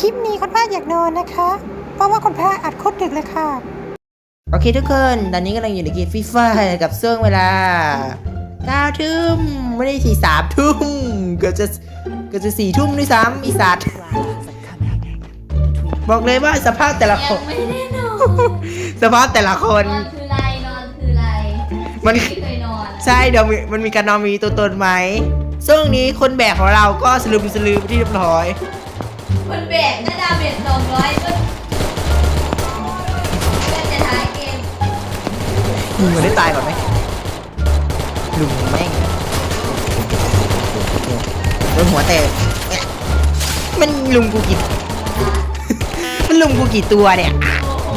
คลิปนี้คุณป้าอยากนอนนะคะ เพราะว่าคุณป้าอัดโคตรดึกเลยค่ะ โอเคทุกคน ตอนนี้กำลังอยู่ในเกมฟีฟ่ากับช่วงเวลา9ทุ่มไม่ได้สี่สามทุ่มเกือบจะเกือบจะสี่ทุ่มด้วยซ้ำอีสัตว์บอกเลยว่าสภาพแต่ละคยันงไม่ได้นอนสภาพแต่ละคน นอนคือไรนอนคือไรมันไม่เคยนอนอะใช่เดี๋ยวมีมันมีการนอนมีตัวตนไหมช่วงนี้คนแบกของเราก็สลืมสลือไปที่เรียบร้อย คนแบกหน้าดาวเบ็ดสองร้อยก็ก็จะท้ายเกมยิงมันได้ตายก่อนไหมลุงแม่งโดนหัวแตกมันลุงกูกี่ มันลุงกูกี่ตัวเนี่ย โอ้โห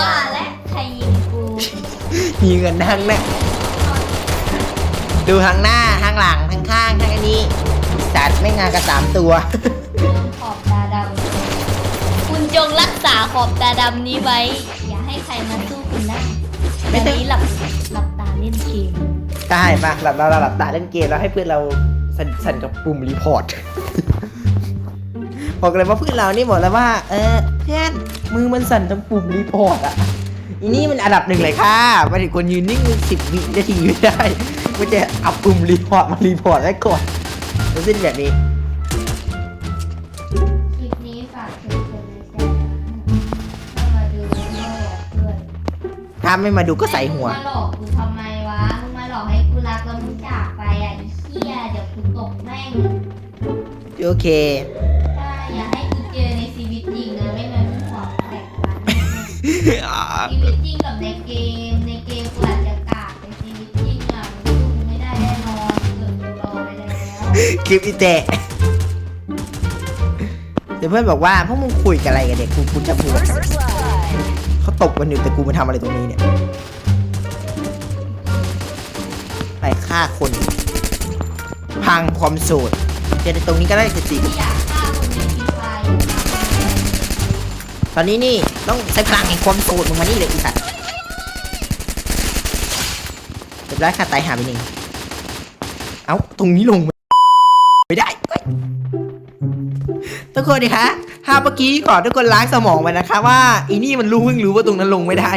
ว่าและใครยิงกูมีเงินทั้งเนี่ยดูทางหน้าทางหลังทางข้างทางอันนี้สัตว์ไม่งานกับสามตัว จงรักษาขอบตาดำนี้ไว้ อย่าให้ใครมาสู้คุณได้ไม่วันต้องนี้หลับหลับตาเล่นเกมได้ปะหลับเราเราหลับตาเล่นเกมแล้วให้เพื่อนเราสั่นสั่นกับปุ่มรีพอร์ต บอกเลยว่าเพื่อนเรานี่บอกแล้วว่า เออเพื่อนมือมันสั่นตรงปุ่มรีพอร์ตอะอีนี่มันอันดับหนึ่งเลยค่ะไม่ถึงคนยืนนิ่งสิบวินาทีไม่ได้มันจะเอาปุ่มรีพอร์ตมารีพอร์ตไว้ก่อนมันเป็นแบบนี้ ไม่มาดูก็ใส่หัวมึงมาหลอกกูทำไมวะมึงมาหลอกให้กูรักแล้วมึงจากไปอะไอ้เหี้ยเดี๋ยวกูตกแม่งโอเค ได้อย่าให้กูเจอในชีวิตจริงนะไม่งั้นมึงความแตกต่างชีวิตจริงกับในเกมในเกมกูอาจจะกากในชีวิตจริงอะมึงสู้กูไม่ได้แน่นอนเกิดกูรอไปแล้วคลิปอีเตะเดี๋ยวเพื่อนบอกว่าพวกมึงคุยกันอะไรกันเด็กกูกูจะพูดเขา ตบกันอยู่แต่กูมาทำอะไรตรงนี้เนี่ย ไปฆ่าคน พังความโสดเดี๋ยวตรงนี้ก็ได้สิที่อยากฆ่าคนในฟรีไฟร์ตอนนี้นี่ต้องใช้พลังแห่งความโสดมึงมานี่เลยอีสัตว์เรียบร้อยค่ะตายหาไปหนึ่งเอ้า ตรงนี้ลง ทุกคนดิคะถ้าเมื่อกี้ขอทุกคนล้างสมองไปนะคะว่าอีนี่มันรู้เพิ่งรู้ว่าตรงนั้นลงไม่ได้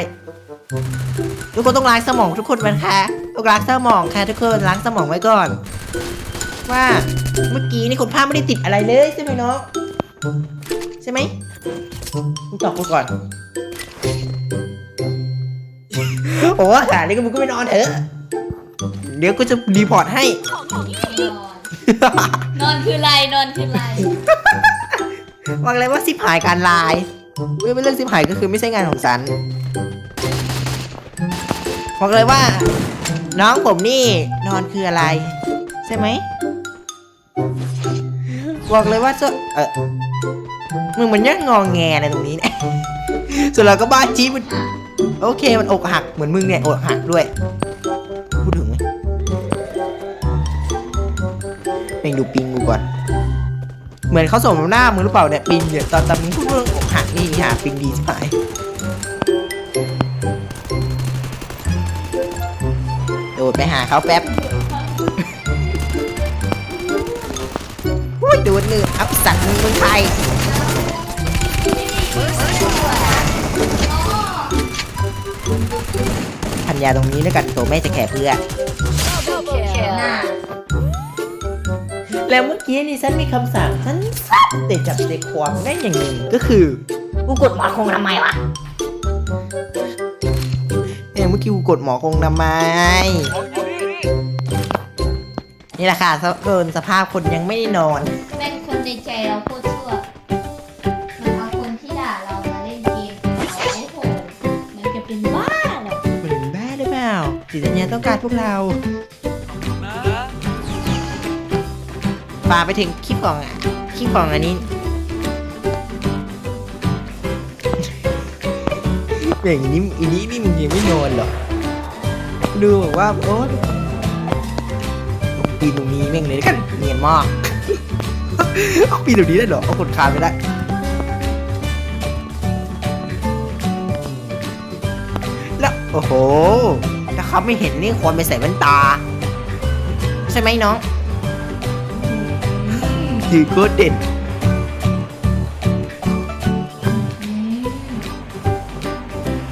ทุกคนต้องล้างสมองทุกคนมันคะต้องล้างสมองค่ะทุกคนล้างสมองไว้ก่อน ว่าเมื่อกี้นี่คนภาพไม่ได้ติดอะไรเลยใช่ไหมเนาะใช่ไหมตอบกูก่อนโอ้หานี่ก็มึงก็ไปนอนเถอะเดี๋ยวกูจะรีพอร์ตให้นอนนอนคือไรนอนคือไร บอกเลยว่าสิบหายการไลน์ไม่เป็นเรื่องสิบหายก็คือไม่ใช่งานของฉันบอกเลยว่า น้องผมนี่นอนคืออะไร ใช่ไหมบอกเลยว่าจะเออมึงมันยังงองแงอะไรตรงนี้เนี่ยส่วนเราก็บ้าจี้มันโอเคมันอกหักเหมือนมึงเนี่ยอกหักด้วย พูดถึงไหมเองดูปิงกูก่อน เหมือนเขาส่งมาหน้ามึงหรือเปล่าเนี่ยปิงเนี่ยตอนตอนมึงพูดเรื่องอกหักนี่หาปิงดีชิบหายโดดไปหาเขาแป๊บอุ้ยโดดเนื้ออัพสัตว์มึงคนไทยพันยาตรงนี้แล้วกันตัวแม่จะแข่เพื่อ แล้วเมื่อกี้นี่ฉันมีคำสั่งฉันสัดแต่จับใจความได้อย่างหนึ่งก็คือกูกดหมอคงทำไมวะเนี่ยเมื่อกี้กูกดหมอคงทำไม นี่แหละค่ะเกินสภาพคนยังไม่ได้นอนแม่งคนในใจเราโคตรชั่วมันเอาคนที่ด่าเรามาเล่นเกมโอ้โหมันจะเป็นบ้าเหรอคุณเป็นบ้าหรือเปล่าจิตวิญญาณต้องการพวกเรา ฝากไปถึงคลิปของคลิปของอันนี้อย่างนี้อันนี้นี่มึงยังไม่นอนหรอดูแบบว่าโอ๊ยปีนตรงนี้แม่งเลยกันเนียนมากเอาปีนตรงนี้ได้หรอเอาคนคานไม่ได้แล้วโอ้โหถ้าเขาไม่เห็นนี่ควรไปใส่แว่นตา ใช่ไหมน้อง ทีก็เด็ด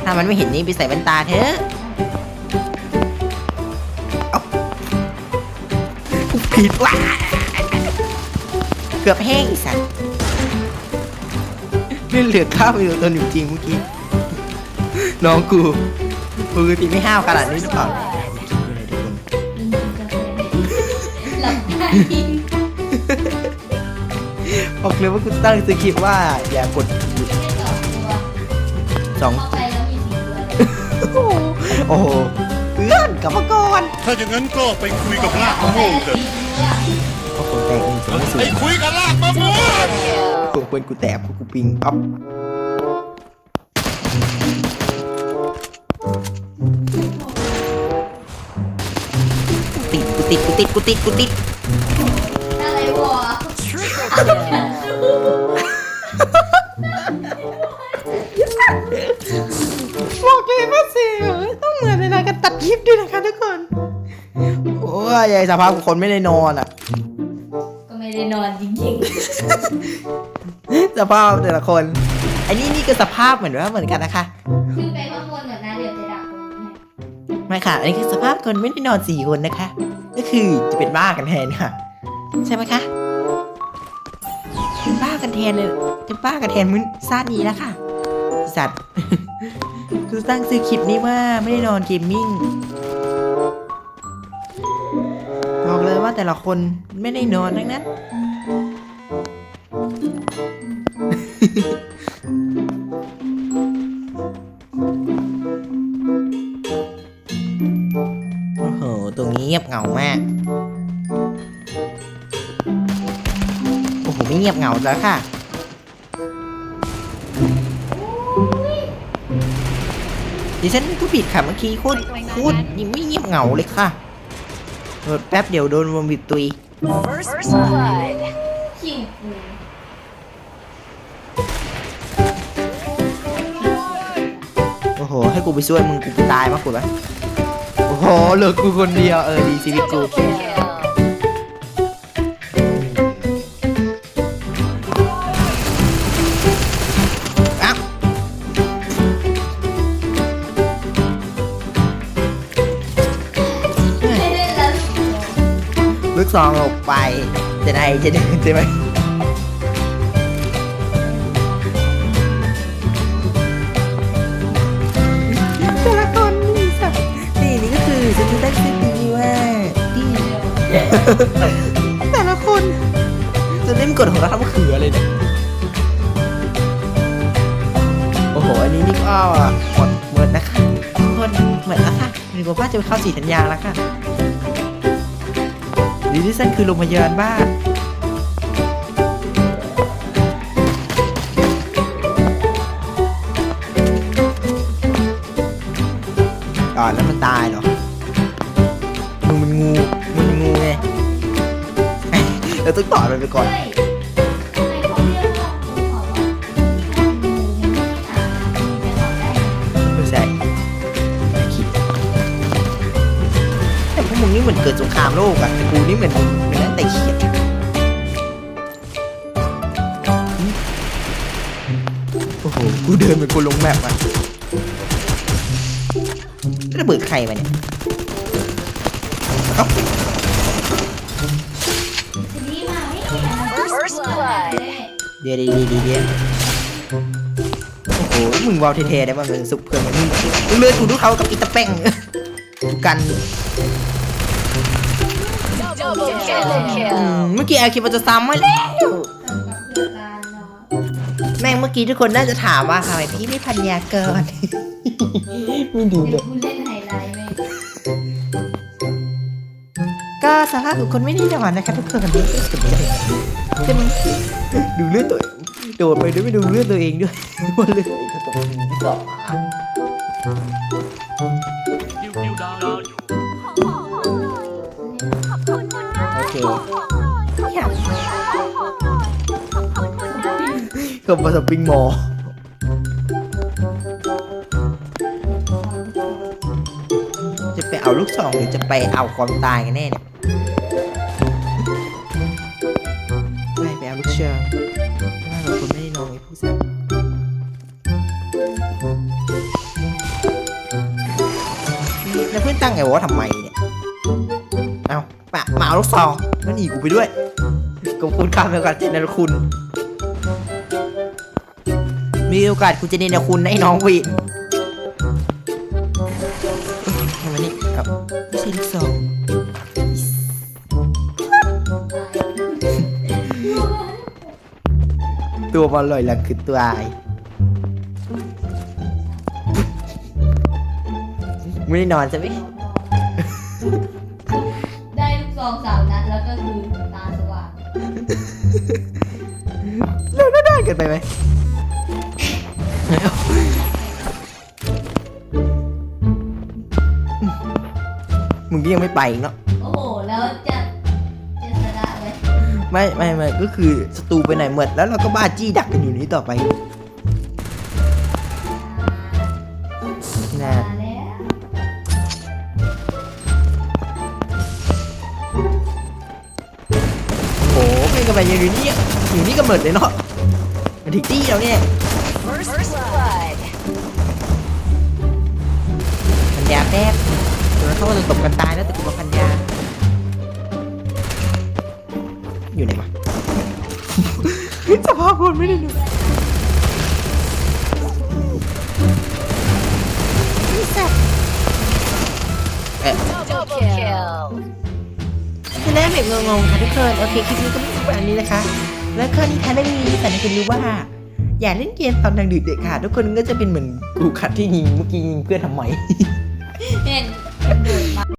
ถ้ามันไม่เห็นนี่ไปใส่แว่นตาเถอะผิดว่ะเกือบแห้งสัตว์นี่เหลือข้าวอยู่ตัวหนึ่งจริงเมื่อกี้ น้องกูปกติไม่ห้าวขนาดนี้หรือเปล่าหลับตา บอกเลยว่ากูตั้งสคริปต์ว่า อย่ากดแค่สองตัวสองเข้าไปแล้วมีสี่ตัวเลยโอ้โหเพื่อนกลับมาก่อนถ้าอย่างนั้นก็ไปคุยกับลากมะแต่ม่วงละเถอะสี่ตัวเพราะคนแตกหนึ่งสองศูไปนย์คุยกับลากมะม่วงกูเพื่อนกูแตกกูปิงปั๊บติดกูติดกูติดกูติดกูติด อะไรวะ บอกเลยว่าเสียต้องเหมือนเวลาการตัดคลิปด้วยนะคะทุกคน โอ้ยยายสภาพคนไม่ได้นอนอะ ก็ไม่ได้นอนจริงสภาพแต่ละคนไอ้นี่นี่ก็สภาพเหมือนว่าเหมือนกันนะคะ ๆ ขึ้นไปข้างบนก่อนนะเดี๋ยวจะดักตรงนี้ให้ไม่ค่ะ อันนี้คือสภาพคนไม่ได้นอนสี่คนนะคะ ก็คือจะเป็นบ้ากันแทนค่ะ ใช่ไหมคะเป็นบ้ากัน แทนเลยเป็นบ้ากับแทนมึนซาดนี้แล้วค่ะ สัตว์ คือตั้งซื้อคลิปนี้ว่าไม่ได้นอนเกมมิ่งบอกเลยว่าแต่ละคนไม่ได้นอนทั้งนั้น แล้วค่ะ ดิฉันผู้ผิดค่ะเมื่อกี้โคตรโคตรยังไม่เงียบเหงาเลยค่ะแป๊บเดียวโดนวมบิดตุยโอ้โห ให้กูไปช่วยมึงกูตายมากกว่าโอ้โหเหลือกูคนเดียว เออ ดีชีวิตกู ซองลบไป จะได้จะเดินใช่ไหมแต่ละคนนี่สัตว์นี่นี่ก็คือจะมีตั้งชื่อนี้ว่าที่แต่ละคนจะเล่นกดของเราทำเขือเลยเนี่ยโอ้โห อันนี้นี่ก็หมดหมดนะคะทุกคนเหมือนแล้วค่ะหรือว่าจะไปเข้าสีธัญญาแล้วค่ะ ดีที่สั้นคือโรงพยาบาลบ้านอ่าแล้วมันตายเหรอมึงมันงูมึงมันงูไง เราต้องต่อมันไปก่อน เกิดสงครามโลกอะแต่กูนี่เหมือนเป็นนักเตะเขียดโอ้โห กูเดินเหมือนกูลงแมปอะระเบิดใครมาเนี่ยเอ้า first blood เดี๋ยวเดี๋ยวเดี๋ยวเดี๋ยวโอ้โห มึงวาวเท่ๆได้บ้างเลยสุกเพื่อนมึงมึงเลือดกูดูเขากับอีตาแป้ง กัน เมื่อกี้แอลคิดว่าจะซ้ำมาแล้วกับเพื่อการเนาะแม่งเมื่อกี้ทุกคนน่าจะถามว่าทำไมพี่ไม่พันยาเกินไม่ดูเลเดี๋ยวยกูเล่นไฮไลท์ไหมก็สภาพของคนไม่ได้นอนนะคะทุกคนไม่ได้สนใจใช่ไหมดูเลือดตัวเองโดดไปด้วยไม่ดูเลือดตัวเองด้วยว่าเลือดตัวเองก็ต้องมีสอง ก็มาสปริงมอจะไปเอาลูกซองหรือจะไปเอาความตายกันแน่เนี่ยไม่ไปเอาลูกเชืองว่าเราคนไม่ได้นอนไอ้ผู้ชายตั้งไงวะทำไมเนี่ยเอาปะ มาลูกซองแล้วหนีกกูไปด้วยขอบคุณคำเดียวกันเจนนคุณ มีโอกาสกูจะเนรคุณไอ้น้องวีทำไมนี่เอาไม่ใช่ลูกซองตัวบอลลอยลังคือตัวไอไม่ได้นอนใช่ไหม เร็วได้เกินไปไหมมึงก็ยังไม่ไปอีกเนาะโอ้โห แล้วจะจะชนะไหมไม่ไม่ไม่ก็คือศัตรูไปไหนหมดแล้วเราก็บ้าจี้ดักกันอยู่นี้ต่อไปนะมาแล้วโอ้โหเป็นกันไปอยู่นี่อยู่นี่ก็เหมิดเลยเนาะ มันทิกจี้เราเนี่ยพันยาแป๊บเดี๋ยวเขาจะตบกันตายแล้วแต่กูมาพันยา อยู่ไหนวะสภาพคนไม่ได้ดูเอ๊ะคือแรกแบบงงๆค่ะทุกคน โอเค คลิปนี้ก็ไม่เป็นแบบนี้นะคะ แล้วก็นิทานเรื่องนี้แต่ในคุณรู้ว่า อย่าเล่นเกมตอนดังดึกเด็ดขาดทุกคนก็จะเป็นเหมือนกูคัดที่ยิงเมื่อกี้ยิงเพื่อนทำไม เห็น